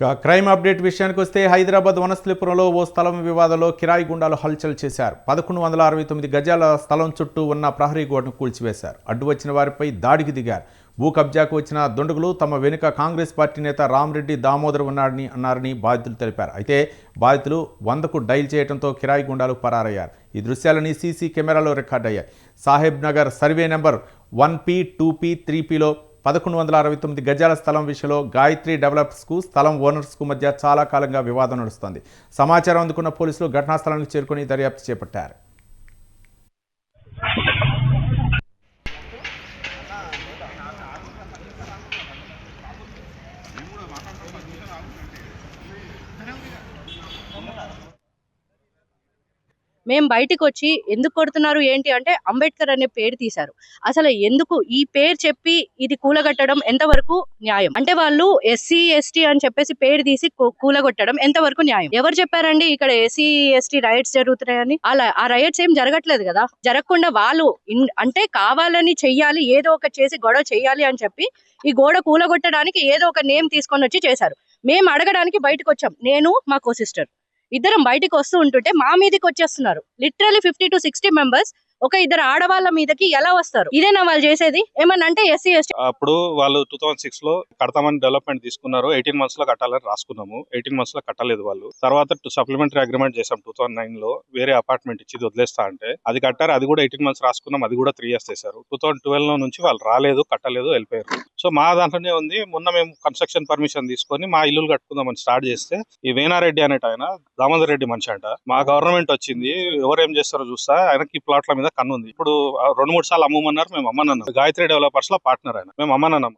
ఇక crime update విషయానికి వస్తే హైదరాబాద్ వనస్థలిపురంలో ఓ స్థలం వివాదంలో కిరాయి గుండాలు హల్చల్ చేశారు. పదకొండు వందల అరవై తొమ్మిది గజాల స్థలం చుట్టూ ఉన్న ప్రహరీ గోడను కూల్చివేశారు. అడ్డు వచ్చిన వారిపై దాడికి దిగారు. భూ కబ్జాకు వచ్చిన దుండగులు తమ వెనుక కాంగ్రెస్ పార్టీ నేత రామరెడ్డి దామోదర్ ఉన్నాడని అన్నారని బాధితులు తెలిపారు. అయితే బాధితులు వందకు డైల్ చేయడంతో కిరాయి గుండాలు పరారయ్యారు. ఈ దృశ్యాలని సీసీ కెమెరాలో రికార్డయ్యాయి Saheb Nagar survey number one P two P three పీలో పదకొండు వందల అరవై తొమ్మిది గజాల స్థలం విషయంలో గాయత్రి డెవలప్స్కు స్థలం ఓనర్స్కు మధ్య చాలా కాలంగా వివాదం నడుస్తోంది. సమాచారం అందుకున్న పోలీసులు ఘటనా స్థలానికి చేరుకుని దర్యాప్తు చేపట్టారు. మేము బయటకు వచ్చి ఎందుకు కొడుతున్నారు ఏంటి అంటే అంబేద్కర్ అనే పేరు తీశారు. అసలు ఎందుకు ఈ పేరు చెప్పి ఇది కూలగట్టడం ఎంతవరకు న్యాయం? అంటే వాళ్ళు ఎస్సీ ఎస్టీ అని చెప్పేసి పేరు తీసి కూలగొట్టడం ఎంతవరకు న్యాయం? ఎవరు చెప్పారండి ఇక్కడ ఎస్సీ ఎస్టీ రైట్స్ జరుగుతున్నాయని? అలా ఆ రైట్స్ ఏం జరగట్లేదు కదా? జరగకుండా వాళ్ళు అంటే కావాలని చెయ్యాలి ఏదో ఒక చేసి గొడవ చెయ్యాలి అని చెప్పి ఈ గోడ కూలగొట్టడానికి ఏదో ఒక నేమ్ తీసుకొని వచ్చి చేశారు. మేము అడగడానికి బయటకు వచ్చాం నేను మా కో సిస్టర్ ఇద్దరం బయటకు వస్తూ ఉంటుంటే మా మీదకి వచ్చేస్తున్నారు. Literally fifty to sixty members ఒక ఇద్దరు ఆడవాళ్ళ మీదకి ఎలా వస్తారు? ఇదేనా వాళ్ళు చేసేది? ఏమన్నా అంటే ఎస్సీ ఎస్టీ? అప్పుడు వాళ్ళు టూ థౌసండ్ సిక్స్లో కడతామని డెవలప్మెంట్ తీసుకున్నారు. ఎయిటీన్ మంత్స్లో కట్టాలని రాసుకున్నాము. ఎయిటీన్ మంత్స్లో కట్టలేదు వాళ్ళు. తర్వాత సప్లిమెంటరీ అగ్రిమెంట్ చేసాం టూ థౌసండ్ నైన్లో. వేరే అపార్ట్మెంట్ ఇచ్చి వదిలేస్తా అంటే అది కట్టారు. అది కూడా ఎయిటీన్ మంత్స్ రాసుకున్నాం. అది కూడా త్రీ ఇయర్స్ చేశారు. టూ థౌసండ్ ట్వెల్వ్లో నుంచి వాళ్ళు రాలేదు కట్టలేదు వెళ్ళిపోయారు. సో మా దాంట్లోనే ఉంది. మొన్న మేము కన్స్ట్రక్షన్ పర్మిషన్ తీసుకొని మా ఇల్లులు కట్టుకుందామని స్టార్ట్ చేస్తే ఈ వేనారెడ్డి అనేట ఆయన దామోదర్ రెడ్డి మనిషి అంట. మా గవర్నమెంట్ వచ్చింది. ఎవరు ఏం చేస్తారో చూస్తా. ఆయనకి ఈ ప్లాట్ల మీద కన్ను ఉంది ఇప్పుడు ఆ రెండు మూడు సార్లు అమ్మమన్నారు మేము అమ్మనన్నాం. గాయత్రి డెవలపర్స్లో పార్ట్నర్ ఆయన. మేము అమ్మనన్నాం.